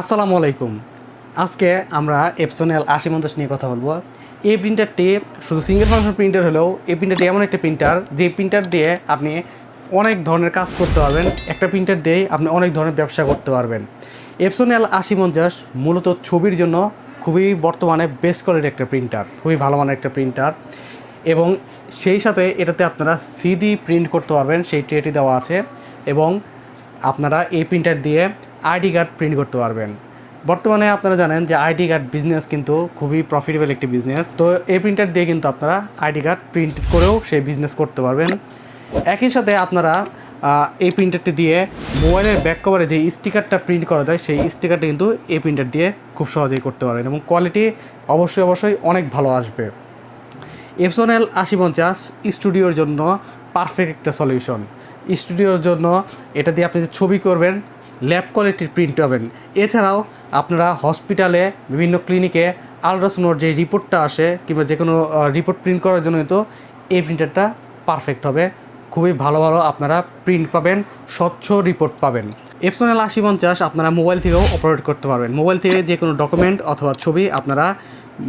আসসালামু আলাইকুম। আজকে আমরা এপসন এল আশি পঞ্চাশ নিয়ে কথা বলব। এই প্রিন্টারটি শুধু সিঙ্গেল ফাংশন প্রিন্টার হলেও এই প্রিন্টারটি এমন একটা প্রিন্টার যে প্রিন্টার দিয়ে আপনি অনেক ধরনের কাজ করতে পারবেন। একটা প্রিন্টার দিয়েই আপনি অনেক ধরনের ব্যবসা করতে পারবেন। এপসন এল আশি পঞ্চাশ মূলত ছবির জন্য খুবই বর্তমানে বেস্ট কোয়ালিটির একটা প্রিন্টার খুবই ভালো মানের একটা প্রিন্টার এবং সেই সাথে এটাতে আপনারা সিডি প্রিন্ট করতে পারবেন, সেই ট্রেটি দেওয়া আছে। এবং আপনারা এই প্রিন্টার দিয়ে আইডি কার্ড প্রিন্ট করতে পারবেন। বর্তমানে আপনারা জানেন যে আইডি কার্ড বিজনেস কিন্তু খুবই প্রফিটেবল একটি বিজনেস। তো এই প্রিন্টার দিয়ে কিন্তু আপনারা আইডি কার্ড প্রিন্ট করেও সেই বিজনেস করতে পারবেন। একই সাথে আপনারা এই প্রিন্টারটি দিয়ে মোবাইলের ব্যাক কভারে যে স্টিকারটা প্রিন্ট করা যায়, সেই স্টিকারটা কিন্তু এই প্রিন্টার দিয়ে খুব সহজেই করতে পারবেন এবং কোয়ালিটি অবশ্যই অবশ্যই অনেক ভালো আসবে। এপসনেল আশি পঞ্চাশ স্টুডিওর জন্য পারফেক্ট একটা সলিউশন স্টুডিওর জন্য এটা দিয়ে আপনি যে ছবি করবেন ল্যাব কোয়ালিটির প্রিন্ট পাবেন। এছাড়াও আপনারা হসপিটালে বিভিন্ন ক্লিনিকে আলট্রাসাউন্ডের যে রিপোর্টটা আসে, কিংবা যে কোনো রিপোর্ট প্রিন্ট করার জন্য তো এই প্রিন্টারটা পারফেক্ট হবে। খুবই ভালো ভালো আপনারা প্রিন্ট পাবেন, স্বচ্ছ রিপোর্ট পাবেন। এপসোনেল আশি পঞ্চাশ আপনারা মোবাইল থেকেও অপারেট করতে পারবেন। মোবাইল থেকে যে কোনো ডকুমেন্ট অথবা ছবি আপনারা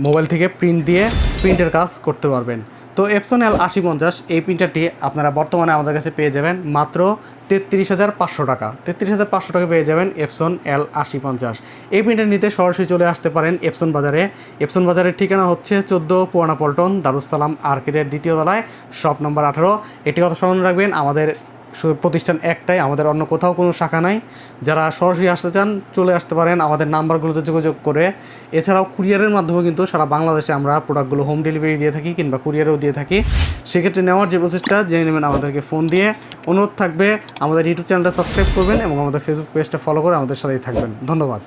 মোবাইল থেকে প্রিন্ট দিয়ে প্রিন্টের কাজ করতে পারবেন। তো এপসন এল আশি পঞ্চাশ এই প্রিন্টারটি আপনারা বর্তমানে আমাদের কাছে পেয়ে যাবেন মাত্র তেত্রিশ হাজার পাঁচশো টাকা। তেত্রিশ হাজার পাঁচশো টাকা পেয়ে যাবেন এপসন এল আশি পঞ্চাশ এই প্রিন্টার নিতে সরাসরি চলে আসতে পারেন এপসন বাজারে। এপসন বাজারের ঠিকানা হচ্ছে চোদ্দ পুরানা পল্টন দারুসালাম আর্কেটের দ্বিতীয় তলায়, শপ নম্বর আঠারো। এটি কথা স্মরণ রাখবেন, আমাদের প্রতিষ্ঠান একটাই, আমাদের অন্য কোথাও কোনো শাখা নাই। যারা সরাসরি আসতে চান, চলে আসতে পারেন। আমাদের নাম্বারগুলোতে যোগাযোগ করে। এছাড়াও কুরিয়ারের মাধ্যমে কিন্তু সারা বাংলাদেশে আমরা প্রোডাক্টগুলো হোম ডেলিভারি দিয়ে থাকি কিংবা কুরিয়ারেও দিয়ে থাকি। সেক্ষেত্রে নেওয়ার যে প্রসেসটা, জেনে নেবেন আমাদেরকে ফোন দিয়ে। অনুরোধ থাকবে, আমাদের ইউটিউব চ্যানেলটা সাবস্ক্রাইব করবেন এবং আমাদের ফেসবুক পেজটা ফলো করে আমাদের সাথেই থাকবেন। ধন্যবাদ।